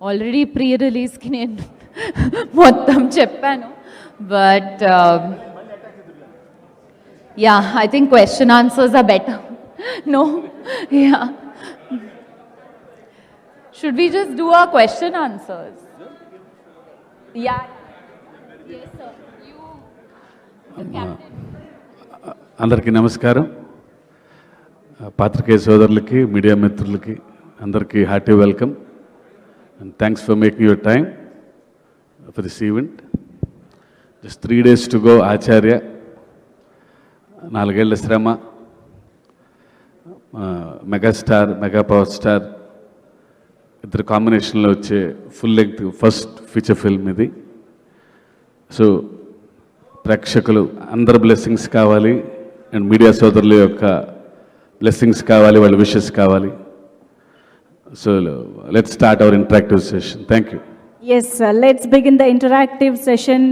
Already pre రిలీజ్కి నేను మొత్తం చెప్పాను. But yeah I think question answers are better no yeah should we just do uh question answers yeah Yes, sir. You, the captain. అందరికీ నమస్కారం. పాత్రికేయ సోదరులకి media మిత్రులకి అందరికీ hearty welcome. And thanks for making your time for this event just three days to go Acharya నాలుగేళ్ళ శ్రమ. Megastar mega power star ఇద్దరు కాంబినేషన్లో వచ్చే full length first feature film ఇది. సో ప్రేక్షకులు అందరు బ్లెస్సింగ్స్ కావాలి. అండ్ మీడియా సోదరుల యొక్క బ్లెస్సింగ్స్ కావాలి వాళ్ళ విషెస్ కావాలి. So let start our interactive session thank you Yes, sir. let's begin the interactive session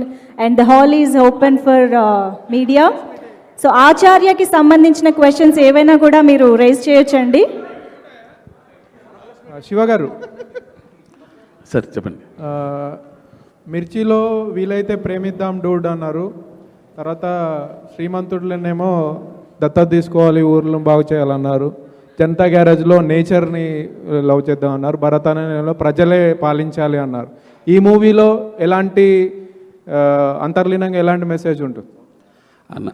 and the hall is open for uh, media. So ఆచార్యకి సంబంధించిన క్వశ్చన్స్ ఏవైనా కూడా మీరు రేజ్ చేయొచ్చండి. శివ గారు. సార్ చెప్పండి. మిర్చిలో వీలైతే ప్రేమిద్దాం డూడ్ అన్నారు. తర్వాత శ్రీమంతుడులనేమో దత్తత తీసుకోవాలి ఊర్లను బాగు చేయాలన్నారు. జనతా గ్యారేజ్లో నేచర్ని లవ్ చేద్దాం అన్నారు. భరత్ అనేలో ప్రజలే పాలించాలి అన్నారు. ఈ మూవీలో ఎలాంటి అంతర్లీనంగా ఎలాంటి మెసేజ్ ఉంటుంది? అన్న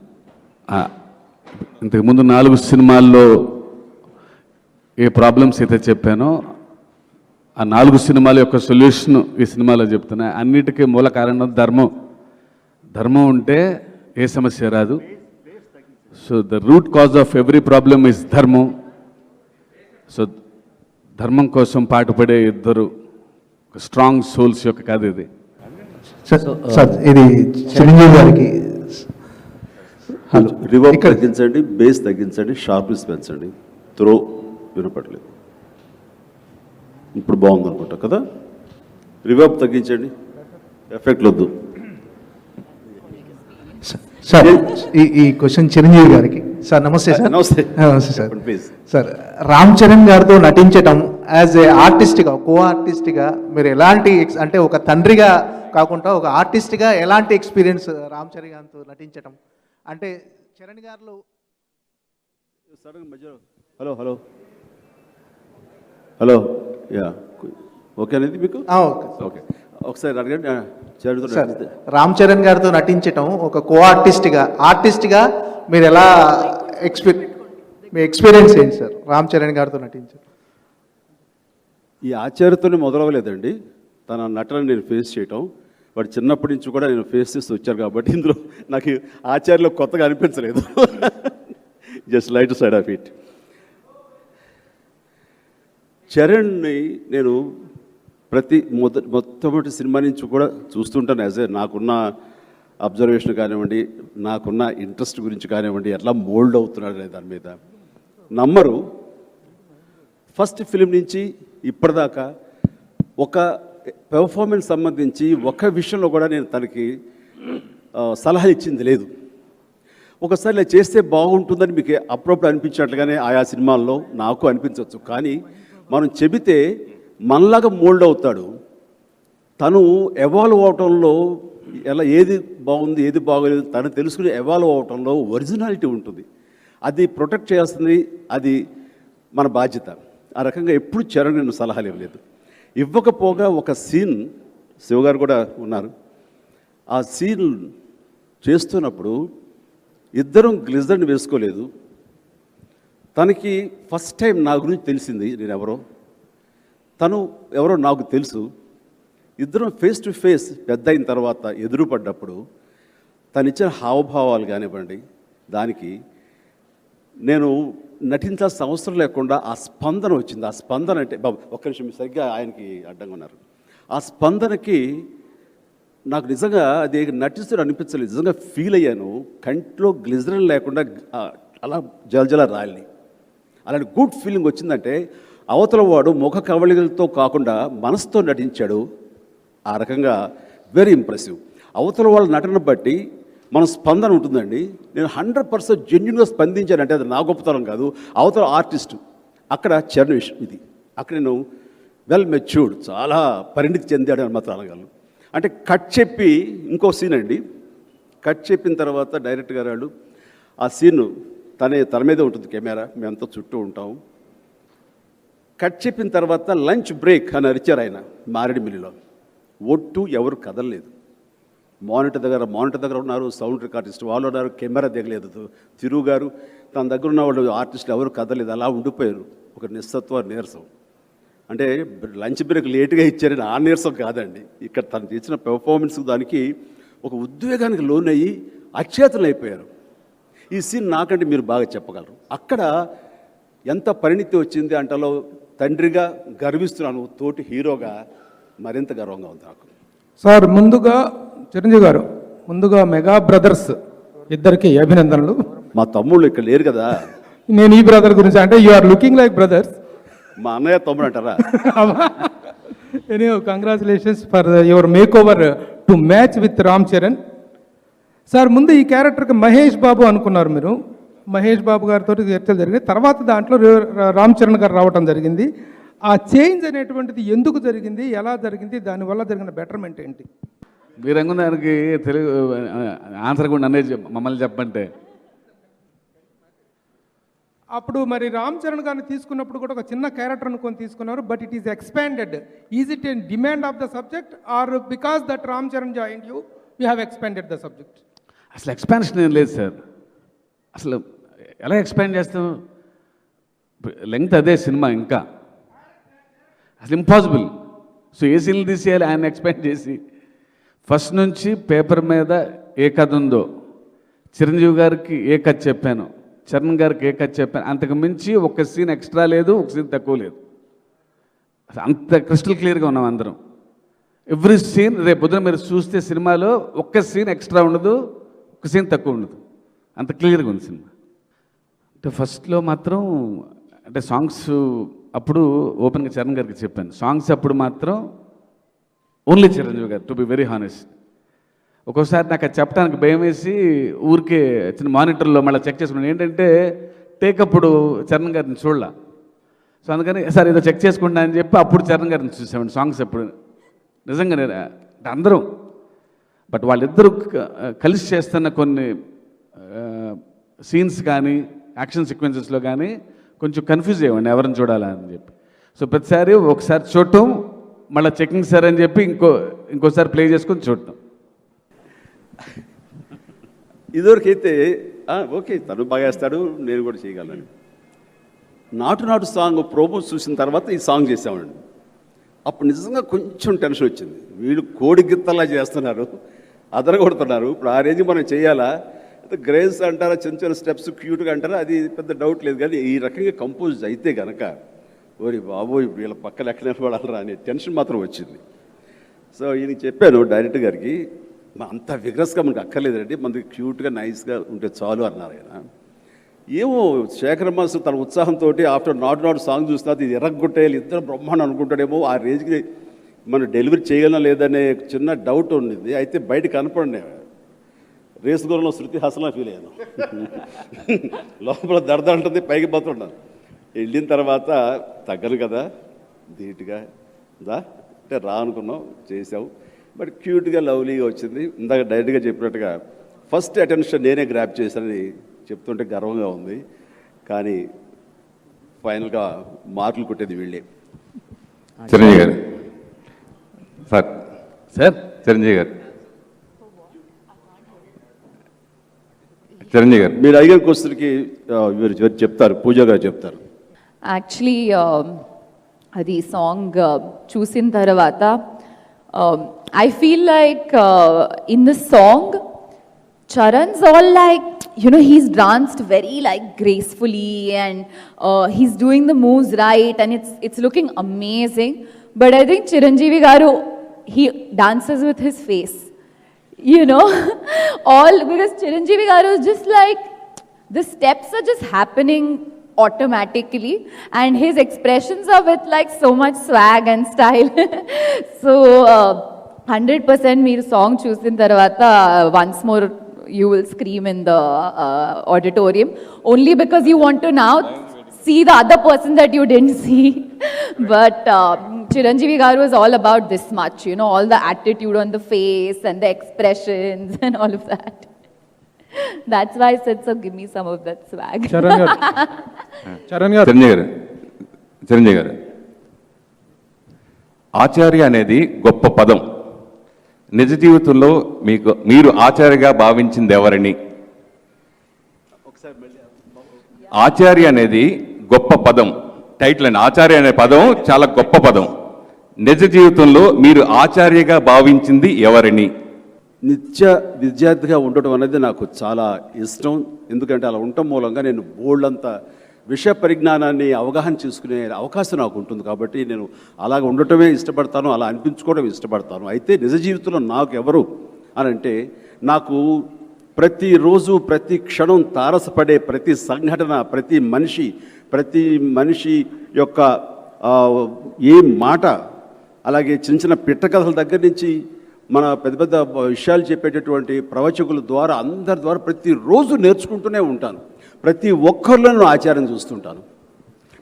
ఇంతకుముందు నాలుగు సినిమాల్లో ఏ ప్రాబ్లమ్స్ అయితే చెప్పానో ఆ నాలుగు సినిమాల యొక్క సొల్యూషన్ ఈ సినిమాలో చెప్తున్నా. అన్నిటికీ మూల కారణం ధర్మం. ధర్మం ఉంటే ఏ సమస్య రాదు. So the root cause of every problem is ధర్మం. సో ధర్మం కోసం పాటుపడే ఇద్దరు స్ట్రాంగ్ సోల్స్ యొక్క కథ ఇది. సార్ సార్ ఇది చిరంజీవి గారికి హలో రివర్బ్ ఇక్కడ తగ్గించండి బేస్ తగ్గించండి షార్ప్నెస్ పెంచండి. త్రో వినపడలేదు. ఇప్పుడు బాగుంది అనుకుంటా కదా? రివర్బ్ తగ్గించండి. ఎఫెక్ట్ వద్దు సార్ ఈ ఈ క్వశ్చన్ చిరంజీవి గారికి. సార్ నమస్తే సార్. నమస్తే. నమస్తే sir. please. Sir Ram Charan గారితో నటించటం యాజ్ ఏ ఆర్టిస్ట్గా కో ఆర్టిస్ట్గా మీరు ఎలాంటి అంటే ఒక తండ్రిగా కాకుండా ఒక ఆర్టిస్ట్గా ఎలాంటి ఎక్స్పీరియన్స్ రామ్ చరణ్ గారితో నటించటం? అంటే చరణ్ గారిలో hello hello hello yeah okay అనేది మీకు? ఆ, ఓకే. ఓకే ఒకసారి అడగండి. రామ్ చరణ్ గారితో నటించటం ఒక కో ఆర్టిస్ట్గా ఆర్టిస్ట్గా మీరు ఎలా ఎక్స్పీ మీ ఎక్స్పీరియన్స్ ఏంటి సార్? రామ్ చరణ్ గారితో నటించడం ఈ ఆచార్యతోనే మొదలవ్వలేదండి. తన నటన నేను ఫేస్ చేయటం. వాడు చిన్నప్పటి నుంచి కూడా నేను ఫేస్ చేస్తూ వచ్చాను కాబట్టి ఇందులో నాకు ఆచార్యలో కొత్తగా అనిపించలేదు. Just light side of it చరణ్ని నేను ప్రతి మొద మొట్టమొదటి సినిమా నుంచి కూడా చూస్తుంటాను యాజ్ ఏ నాకున్న అబ్జర్వేషన్ కానివ్వండి నాకున్న ఇంట్రెస్ట్ గురించి కానివ్వండి ఎట్లా మోల్డ్ అవుతున్నాడు అనే దాని మీద. నమ్మరు. ఫస్ట్ ఫిలిం నుంచి ఇప్పటిదాకా ఒక పెర్ఫార్మెన్స్ సంబంధించి ఒక విషయంలో కూడా నేను తనకి సలహా ఇచ్చింది లేదు. ఒకసారి ఇలా చేస్తే బాగుంటుందని మీకు అప్పుడప్పుడు అనిపించినట్లుగానే ఆయా సినిమాల్లో నాకు అనిపించవచ్చు. కానీ మనం చెబితే మనలాగా మోల్డ్ అవుతాడు. తను ఎవాల్వ్ అవటంలో ఎలా ఏది బాగుంది ఏది బాగోలేదు తను తెలుసుకుని ఎవాల్వ్ అవటంలో ఒరిజినాలిటీ ఉంటుంది. అది ప్రొటెక్ట్ చేయాల్సింది అది మన బాధ్యత. ఆ రకంగా ఎప్పుడు చరణ్ నేను సలహాలు ఇవ్వలేదు. ఇవ్వకపోగా ఒక సీన్ శివగారు కూడా ఉన్నారు. ఆ సీన్ చేస్తున్నప్పుడు ఇద్దరం గ్లిజర్ని వేసుకోలేదు. తనకి ఫస్ట్ టైం నా గురించి తెలిసింది నేను ఎవరో తను ఎవరో నాకు తెలుసు. ఇద్దరం ఫేస్ టు ఫేస్ పెద్ద అయిన తర్వాత ఎదురుపడ్డప్పుడు తనిచ్చిన హావభావాలు కానివ్వండి దానికి నేను నటించాల్సిన అవసరం లేకుండా ఆ స్పందన వచ్చింది. ఆ స్పందన అంటే బాబు ఒక్క నిమిషం సరిగ్గా ఆయనకి అడ్డంగా ఉన్నారు. ఆ స్పందనకి నాకు నిజంగా అది నటిస్తూ అనిపించలేదు. నిజంగా ఫీల్ అయ్యాను. కంట్లో గ్లిజరల్ లేకుండా అలా జలజల రాలి అలాంటి గుడ్ ఫీలింగ్ వచ్చిందంటే అవతల వాడు ముఖ కవళికలతో కాకుండా మనసుతో నటించాడు. ఆ రకంగా వెరీ ఇంప్రెసివ్ అవతల వాళ్ళ నటన బట్టి మన స్పందన ఉంటుందండి. నేను హండ్రెడ్ పర్సెంట్ జెన్యున్గా స్పందించానంటే అది నా గొప్పతనం కాదు. అవతల ఆర్టిస్ట్ అక్కడ చరణ విషయం ఇది. అక్కడ నేను వెల్ మెచ్యూర్డ్ చాలా పరిణితి చెందాడు అని మాత్రం అనగలను అంటే కట్ చెప్పి ఇంకో సీన్ అండి. కట్ చెప్పిన తర్వాత డైరెక్ట్ గారు వాళ్ళు ఆ సీన్ తనే తన మీదే ఉంటుంది కెమెరా. మేమంతా చుట్టూ ఉంటాం. కట్ చెప్పిన తర్వాత లంచ్ బ్రేక్ అని అరిచారు ఆయన మారేడుమిల్లిలో ఒట్టు ఎవరు కదలలేదు. మానిటర్ దగ్గర మానిటర్ దగ్గర ఉన్నారు సౌండ్ రికార్డిస్ట్ వాళ్ళు ఉన్నారు కెమెరా దిగలేదు. తిరుగు గారు తన దగ్గర ఉన్న వాళ్ళు ఆర్టిస్టులు ఎవరు కదలేదు అలా ఉండిపోయారు. ఒక నిస్సత్వ నీరసం. అంటే లంచ్ బ్రేక్ లేట్గా ఇచ్చారని ఆ నీరసం కాదండి. ఇక్కడ తను చేసిన పెర్ఫార్మెన్స్ దానికి ఒక ఉద్వేగానికి లోనయ్యి అక్షేతలు అయిపోయారు. ఈ సీన్ నాకంటే మీరు బాగా చెప్పగలరు. అక్కడ ఎంత పరిణితి వచ్చింది అంటలో తండ్రిగా గర్విస్తున్నాను తోటి హీరోగా మరింత గర్వంగా ఉంది నాకు సార్ ముందుగా చిరంజీవి గారు ముందుగా మెగా బ్రదర్స్ ఇద్దరికి అభినందనలు. మా తమ్ముళ్ళు ఇక్కడ లేరు కదా. నేను ఈ బ్రదర్ గురించి అంటే you are looking like brothers మా అన్నయ్య తమ్ముడు అంటారా? Congratulations for your makeover to match with Ram Charan sir ముందు ఈ క్యారెక్టర్కి మహేష్ బాబు అనుకున్నారు మీరు. మహేష్ బాబు గారితో చర్చలు జరిగినాయి. తర్వాత దాంట్లో రామ్ చరణ్ గారు రావటం జరిగింది. ఆ చేంజ్ అనేటువంటిది ఎందుకు జరిగింది? ఎలా జరిగింది? దానివల్ల జరిగిన బెటర్మెంట్ ఏంటి? అనుకున్న దానికి తెలుగు ఆన్సర్ కూడా నన్నే మమ్మల్ని చెప్పంటే అప్పుడు మరి రామ్ చరణ్ గారిని తీసుకున్నప్పుడు కూడా ఒక చిన్న క్యారెక్టర్ అనుకొని తీసుకున్నారు but it is expanded is it in demand of the subject or because that Ram Charan join you you have expanded the subject అసలు ఎక్స్పాన్షన్ ఏం లేదు సార్. అసలు ఎలా ఎక్స్పాండ్ చేస్తాం? లెంగ్త్ అదే సినిమా ఇంకా. అసలు ఇంపాసిబుల్. సో ఏ సీన్లు తీసేయాలి ఆయన ఎక్స్పాండ్ చేసి? ఫస్ట్ నుంచి పేపర్ మీద ఏ కథ ఉందో. చిరంజీవి గారికి ఏ కథ చెప్పాను? చరణ్ గారికి ఏ కథ చెప్పాను? అంతకు మించి ఒక సీన్ ఎక్స్ట్రా లేదు ఒక సీన్ తక్కువ లేదు. అసలు అంత క్రిస్టల్ క్లియర్గా ఉన్నాం అందరం. ఎవ్రీ సీన్ రేపు పొద్దున మీరు చూస్తే సినిమాలో ఒక్క సీన్ ఎక్స్ట్రా ఉండదు ఒక సీన్ తక్కువ ఉండదు. అంత క్లియర్గా ఉంది సినిమా. అంటే ఫస్ట్లో మాత్రం అంటే సాంగ్స్ అప్పుడు ఓపెన్గా చరణ్ గారికి చెప్పాను. సాంగ్స్ అప్పుడు మాత్రం ఓన్లీ చిరంజీవి గారు టు బి వెరీ హానెస్ట్. ఒక్కోసారి నాకు అది చెప్పడానికి భయం వేసి ఊరికే చిన్న మానిటర్లో మళ్ళీ చెక్ చేసుకున్నాను. ఏంటంటే టేక్ అప్పుడు చరణ్ గారిని చూడాల. సో అందుకని సార్ ఏదో చెక్ చేసుకుంటా అని చెప్పి అప్పుడు చరణ్ గారిని చూసామండి సాంగ్స్ అప్పుడు. నిజంగా నేను అందరం. బట్ వాళ్ళిద్దరూ కలిసి చేస్తున్న కొన్ని సీన్స్ కానీ యాక్షన్ సీక్వెన్సెస్లో కానీ కొంచెం కన్ఫ్యూజ్ అయ్యండి ఎవరిని చూడాలా అని చెప్పి. సో ప్రతిసారి ఒకసారి చూడటం మళ్ళీ చెకింగ్ సార్ అని చెప్పి ఇంకో ఇంకోసారి ప్లే చేసుకొని చూడటం. ఇదివరకైతే ఓకే తను బాగా వేస్తాడు నేను కూడా చేయగలను. నాటు నాటు సాంగ్ ప్రోమో చూసిన తర్వాత ఈ సాంగ్ చేసామండి అప్పుడు నిజంగా కొంచెం టెన్షన్ వచ్చింది. వీళ్ళు కోడి గిత్తలా చేస్తున్నారు అదరగొడుతున్నారు. ఇప్పుడు ఆ రేంజ్ మనం చేయాలా? గ్రేస్ అంటారా చిన్న చిన్న స్టెప్స్ క్యూట్గా అంటారా అది పెద్ద డౌట్ లేదు. కానీ ఈ రకంగా కంపోజ్ అయితే కనుక ఓరి బాబోయ్ వీళ్ళ పక్కన ఎక్కడ నిలబడాలరా అనే టెన్షన్ మాత్రం వచ్చింది. సో ఈయనకి చెప్పాను డైరెక్టర్ గారికి "మా అంత విగ్రస్గా మనకు అక్కర్లేదండి మనకి క్యూట్గా నైస్గా ఉంటే చాలు అన్నారు ఆయన. ఏమో శేఖర్ మాస్టర్ తన ఉత్సాహంతో ఆఫ్టర్ నాట్ నాట్ సాంగ్ చూస్తున్నా ఇది ఎర్రగొట్టేయాలి ఇద్దరు బ్రహ్మాండం అనుకుంటాడేమో ఆ రేంజ్కి మనం డెలివరీ చేయగలనా లేదనే చిన్న డౌట్ ఉండింది. అయితే బయట కనపడినా రేసు దూరంలో శృతి హాసలా ఫీల్ అయ్యాను. లోపల దడద ఉంటుంది పైకి పోతున్నాను వెళ్ళిన తర్వాత తగ్గను కదా ధీటుగా దా అంటే రా అనుకున్నాం చేసావు బట్ క్యూట్గా లవ్లీగా వచ్చింది. ఇందాక డైరెక్ట్గా చెప్పినట్టుగా ఫస్ట్ అటెన్షన్ నేనే గ్రాప్ చేశానని చెప్తుంటే గర్వంగా ఉంది. కానీ ఫైనల్గా మార్కులు కొట్టేది వీళ్ళే. చిరంజీవి గారు. సార్. సార్? చిరంజీవి గారు. చిరంజీవి గారు మీరు అడిగిన క్వశ్చన్కి మీరు చెప్తారు పూజ గారు చెప్తారు యాక్చువల్లీ అది సాంగ్ చూసిన తర్వాత I feel like in the song Charan's all like, you know, he's danced very like gracefully and uh, he's doing the moves right and it's it's looking amazing. But I think Chiranjeevi Garu, he dances with his face. you know, all because Chiranjeevi Garu is just like the steps are just happening automatically and his expressions are with like so much swag and style. so uh, 100% meer song choosing uh, tarvata once more you will scream in the uh, auditorium only because you want to now see the other person that you didn't see. but uh, Chiranjeevi Garu was all about this much, you know, all the attitude on the face and the expressions and all of that. That's why I said, so give me some of that swag. Charan garu Charan garu Chiranjeevi గారు చిరంజీవి గారు ఆచార్య అనేది గొప్ప పదం నిజ జీవితంలో మీకు మీరు ఆచార్యగా భావించింది ఎవరని ఆచార్య అనేది గొప్ప పదం టైటిల్ అండి ఆచార్య అనే పదం చాలా గొప్ప పదం నిజ జీవితంలో మీరు ఆచార్యగా భావించింది ఎవరిని? నిత్య విద్యార్థిగా ఉండటం అనేది నాకు చాలా ఇష్టం. ఎందుకంటే అలా ఉండటం మూలంగా నేను బోల్డంత విషయ పరిజ్ఞానాన్ని అవగాహన చేసుకునే అవకాశం నాకు ఉంటుంది కాబట్టి నేను అలాగ ఉండటమే ఇష్టపడతాను అలా అనిపించుకోవడం ఇష్టపడతాను. అయితే నిజ జీవితంలో నాకు ఎవరు అని అంటే నాకు ప్రతిరోజు ప్రతి క్షణం తారసపడే ప్రతి సంఘటన ప్రతి మనిషి ప్రతి మనిషి యొక్క ఏ మాట అలాగే చిన్న చిన్న పిట్ట కథల దగ్గర నుంచి మన పెద్ద పెద్ద విషయాలు చెప్పేటటువంటి ప్రవచకుల ద్వారా అందరి ద్వారా ప్రతిరోజు నేర్చుకుంటూనే ఉంటాను. ప్రతి ఒక్కరిలోనూ ఆచార్యం చూస్తుంటాను.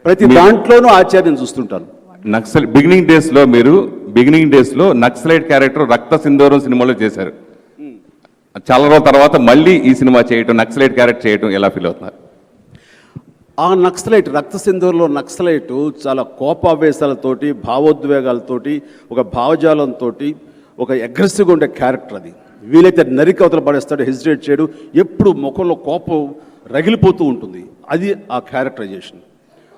ప్రతి దాంట్లోనూ ఆచార్యం చూస్తుంటాను. నక్సల్ బిగినింగ్ డేస్లో మీరు బిగినింగ్ డేస్లో నక్సలైట్ క్యారెక్టర్ రక్త సింధూరం సినిమాలో చేశారు. చాలా రోజుల తర్వాత మళ్ళీ ఈ సినిమా చేయటం నక్సలైట్ క్యారెక్టర్ చేయటం ఎలా ఫీల్ అవుతున్నారు? ఆ నక్సలైట్ రక్త సింధూర్లో నక్సలైట్ చాలా కోపావేశాలతోటి భావోద్వేగాలతోటి ఒక భావజాలంతో ఒక అగ్రెసివ్గా ఉండే క్యారెక్టర్ అది. వీలైతే నరికి అవతల పడేస్తాడు హెసిటేట్ చేయడు ఎప్పుడు ముఖంలో కోపం రగిలిపోతూ ఉంటుంది. అది ఆ క్యారెక్టరైజేషన్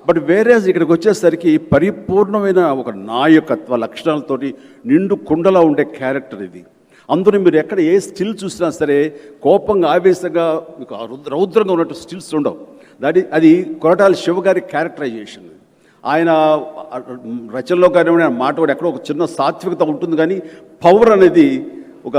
బట్ వేరే ఇక్కడికి వచ్చేసరికి పరిపూర్ణమైన ఒక నాయకత్వ లక్షణాలతోటి నిండు కుండలా ఉండే క్యారెక్టర్ ఇది. అందులో మీరు ఎక్కడ ఏ స్టిల్ చూసినా సరే కోపంగా ఆవేశంగా మీకు రౌద్రంగా ఉన్నట్టు స్టిల్స్ ఉండవు. దట్ అది కొరటాల శివ గారి క్యారెక్టరైజేషన్ ఆయన రచనలో కానివ్వండి ఆయన మాట కూడా ఎక్కడో ఒక చిన్న సాత్వికత ఉంటుంది కానీ పవర్ అనేది ఒక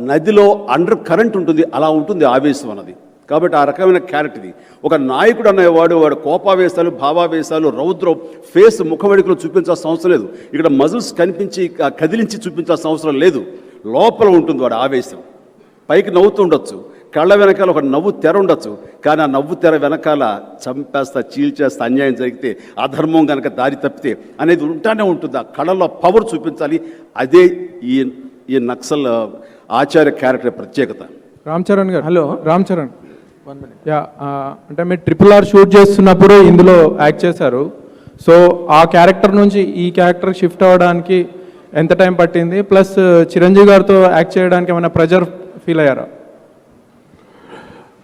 నదిలో అండర్ కరెంట్ ఉంటుంది అలా ఉంటుంది ఆవేశం అన్నది. కాబట్టి ఆ రకమైన క్యారెక్టర్ ఇది. ఒక నాయకుడు అనేవాడు వాడు కోపావేశాలు భావావేశాలు రౌద్రం ఫేస్ ముఖవడికలు చూపించాల్సిన అవసరం లేదు. ఇక్కడ మజిల్స్ కనిపించి కదిలించి చూపించాల్సిన అవసరం లేదు. లోపల ఉంటుంది వాడు ఆవేశం. పైకి నవ్వుతూ ఉండొచ్చు. కళ్ళ వెనకాల ఒక నవ్వు తెర ఉండొచ్చు. కానీ ఆ నవ్వు తెర వెనకాల చంపేస్తా చీల్చేస్తా అన్యాయం జరిగితే అధర్మం కనుక దారి తప్పితే అనేది ఉంటానే ఉంటుంది. ఆ కళలో పవర్ చూపించాలి. అదే ఈ ఈ నక్సల్ ఆచార్య క్యారెక్టర్ ప్రత్యేకత. రామ్ చరణ్ గారు. హలో. రామ్ చరణ్. యా అంటే మీరు ట్రిపుల్ ఆర్ షూట్ చేస్తున్నప్పుడు ఇందులో యాక్ట్ చేశారు. సో ఆ క్యారెక్టర్ నుంచి ఈ క్యారెక్టర్ షిఫ్ట్ అవ్వడానికి ఎంత టైం పట్టింది? ప్లస్ చిరంజీవి గారితో యాక్ట్ చేయడానికి ఏమైనా ప్రెజర్ ఫీల్ అయ్యారా?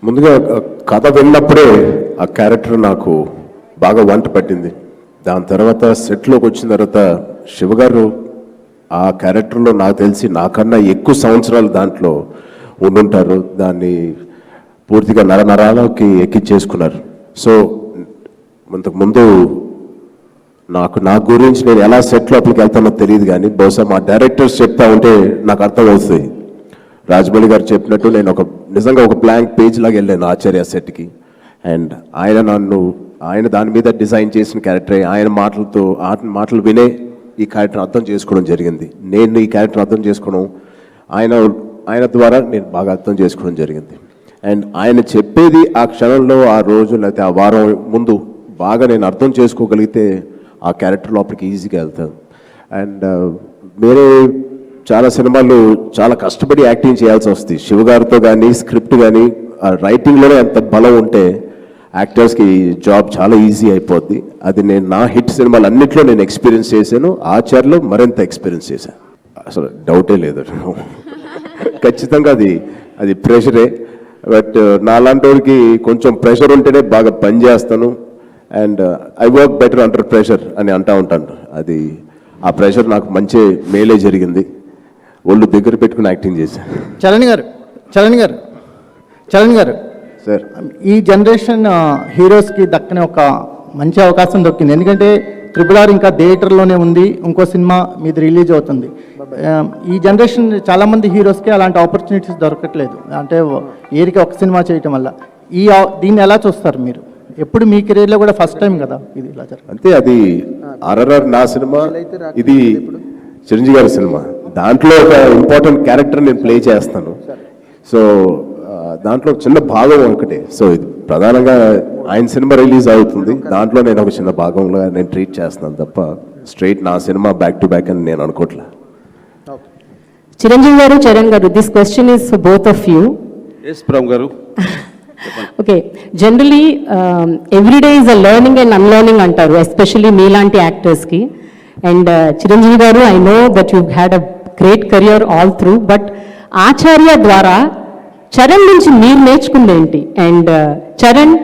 ముందుగా కథ విన్నప్పుడే ఆ క్యారెక్టర్ నాకు బాగా వంట పట్టింది. దాని తర్వాత సెట్లోకి వచ్చిన తర్వాత శివగారు ఆ క్యారెక్టర్లో నాకు తెలిసి నాకన్నా ఎక్కువ సంవత్సరాలు దాంట్లో ఉండుంటారు. దాన్ని పూర్తిగా నరనరాలకి ఎక్కించేసుకున్నారు సో ఇంతకుముందు నాకు నా గురించి నేను ఎలా సెట్ లోపలికి వెళ్తానో తెలియదు కానీ బహుశా మా డైరెక్టర్స్ చెప్తా ఉంటే నాకు అర్థం అవుతుంది రాజమౌళి గారు చెప్పినట్టు నేను ఒక నిజంగా ఒక బ్లాంక్ పేజ్ లాగా వెళ్ళాను ఆచార్య సెట్కి అండ్ ఆయన నన్ను ఆయన దాని మీద డిజైన్ చేసిన క్యారెక్టరే ఆయన మాటలతో ఆ మాటలు వినే ఈ క్యారెక్టర్ అర్థం చేసుకోవడం జరిగింది. నేను ఈ క్యారెక్టర్ అర్థం చేసుకోవడం ఆయన ఆయన ద్వారా నేను బాగా అర్థం చేసుకోవడం జరిగింది. అండ్ ఆయన చెప్పేది ఆ క్షణంలో ఆ రోజు లేకపోతే ఆ వారం ముందు బాగా నేను అర్థం చేసుకోగలిగితే ఆ క్యారెక్టర్ లోపలికి ఈజీగా వెళ్తాను. అండ్ uh, వేరే చాలా సినిమాలు చాలా కష్టపడి యాక్టింగ్ చేయాల్సి వస్తుంది. శివ గారితో కానీ స్క్రిప్ట్ కానీ ఆ రైటింగ్లోనే ఎంత బలం ఉంటే యాక్టర్స్కి జాబ్ చాలా ఈజీ అయిపోద్ది. అది నేను నా హిట్ సినిమాలు అన్నింటిలో నేను ఎక్స్పీరియన్స్ చేశాను. ఆచార్లో మరింత ఎక్స్పీరియన్స్ చేశాను. అసలు డౌటే లేదు. ఖచ్చితంగా అది అది ప్రెషరే బట్ uh, నాలాంటి వాడికి కొంచెం ప్రెషర్ ఉంటేనే బాగా పని చేస్తాను. And I work better under pressure అని అంటా ఉంటాను. అది ఆ ప్రెషర్ నాకు మంచి మేలే జరిగింది. ఒళ్ళు దగ్గర పెట్టుకుని యాక్టింగ్ చేశాను చరణ్ గారు చరణ్ గారు చరణ్ గారు. సార్. ఈ జనరేషన్ హీరోస్కి దక్కని ఒక మంచి అవకాశం దొక్కింది. ఎందుకంటే ట్రిపుల్ ఆర్ ఇంకా థియేటర్లోనే ఉంది ఇంకో సినిమా మీది రిలీజ్ అవుతుంది. ఈ జనరేషన్ చాలామంది హీరోస్కి అలాంటి ఆపర్చునిటీస్ దొరకట్లేదు. అంటే ఏరికి ఒక సినిమా చేయటం వల్ల. ఈ దీన్ని ఎలా చూస్తారు మీరు? ఎప్పుడు మీ కెరీర్లో కూడా ఫస్ట్ టైం కదా ఇది ఇలా అంతే అది ఆర్ఆర్ఆర్ నా సినిమా ఇది చిరంజీవి గారి సినిమా. దాంట్లో ఒక ఇంపార్టెంట్ క్యారెక్టర్ నేను ప్లే చేస్తాను. సో దాంట్లో ఒక చిన్న భాగం ఒకటే. సో ఇది ప్రధానంగా ఆయన సినిమా రిలీజ్ అవుతుంది. దాంట్లో నేను ఒక చిన్న భాగంలో నేను ట్రీట్ చేస్తున్నాను తప్ప స్ట్రైట్ నా సినిమా బ్యాక్ టు బ్యాక్ అని నేను అనుకోవట్లే Chiranjeevi garu Charan garu this question is for both of you S Prem garu. Okay generally every day is a learning and unlearning అంటారు ఎస్పెషల్లీ మీలాంటి యాక్టర్స్కి and Chiranjeevi garu I know that you had a great career all through but Acharya ద్వారా చరణ్ నుంచి మీరు నేర్చుకుంది ఏంటి? And Charan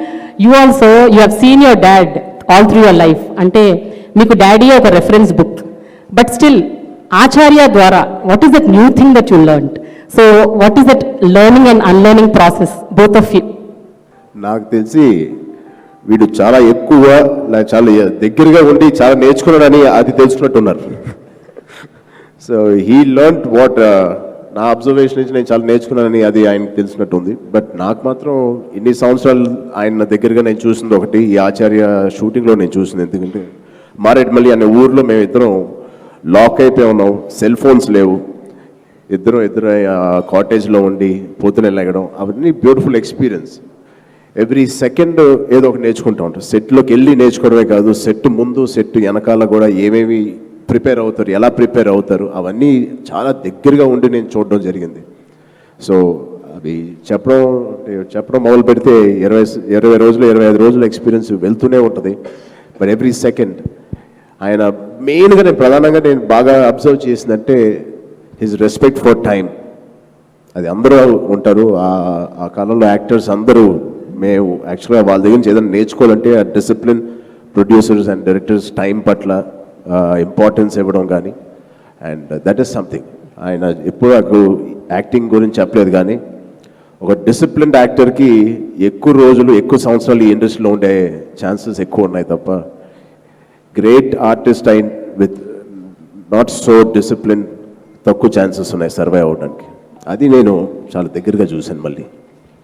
you also you have seen your dad all through your life అంటే మీకు daddy ఒక reference book but still Acharya ద్వారా what is that new thing that you learn so what is that learning and unlearning process both of you నాకు తెలిసి వీడు చాలా ఎక్కువ చాలా దగ్గరగా ఉండి చాలా నేర్చుకున్నాడని అది తెలుసుకున్నట్టున్నారు. సో హీ లర్న్ వాట్ నా అబ్జర్వేషన్ నుంచి నేను చాలా నేర్చుకున్నానని అది ఆయనకు తెలిసినట్టుంది. బట్ నాకు మాత్రం ఇన్ని సంవత్సరాలు ఆయన దగ్గరగా నేను చూసింది ఒకటి ఈ ఆచార్య షూటింగ్లో నేను చూసింది. ఎందుకంటే మారేడుమల్లి అనే ఊర్లో మేము ఇద్దరం లాక్ అయిపోయి ఉన్నాం సెల్ ఫోన్స్ లేవు. ఇద్దరం ఇద్దరు కాటేజ్లో ఉండి పొద్దున లెగడం అవన్నీ బ్యూటిఫుల్ ఎక్స్పీరియన్స్. ఎవ్రీ సెకండ్ ఏదో ఒకటి నేర్చుకుంటూ ఉంటాం. సెట్లోకి వెళ్ళి నేర్చుకోవడమే కాదు సెట్ ముందు సెట్ వెనకాల కూడా ఏమేమి ప్రిపేర్ అవుతారు ఎలా ప్రిపేర్ అవుతారు అవన్నీ చాలా దగ్గరగా ఉండి నేను చూడడం జరిగింది. సో అవి చెప్పడం చెప్పడం మొదలు పెడితే ఇరవై ఇరవై రోజులు ఇరవై ఐదు రోజుల ఎక్స్పీరియన్స్ వెళ్తూనే ఉంటుంది. బట్ ఎవ్రీ సెకండ్ ఆయన మెయిన్గా నేను ప్రధానంగా నేను బాగా అబ్జర్వ్ చేసిందంటే హిజ్ రెస్పెక్ట్ ఫర్ టైం అది అందరూ ఉంటారు. ఆ- ఆ కాలంలో యాక్టర్స్ అందరూ మేము యాక్చువల్గా వాళ్ళ దగ్గర నుంచి ఏదైనా నేర్చుకోవాలంటే ఆ discipline producers and directors time పట్ల ఇంపార్టెన్స్ ఇవ్వడం కానీ. అండ్ దట్ ఈస్ సంథింగ్ ఆయన ఎప్పుడు నాకు యాక్టింగ్ గురించి చెప్పలేదు కానీ ఒక డిసిప్లిన్డ్ యాక్టర్కి ఎక్కువ రోజులు ఎక్కువ సంవత్సరాలు ఈ ఇండస్ట్రీలో ఉండే ఛాన్సెస్ ఎక్కువ ఉన్నాయి తప్ప గ్రేట్ ఆర్టిస్ట్ అయిన విత్ నాట్ సో డిసిప్లిన్ తక్కువ ఛాన్సెస్ ఉన్నాయి సర్వైవ్ అవ్వడానికి అది నేను చాలా దగ్గరగా చూశాను మళ్ళీ.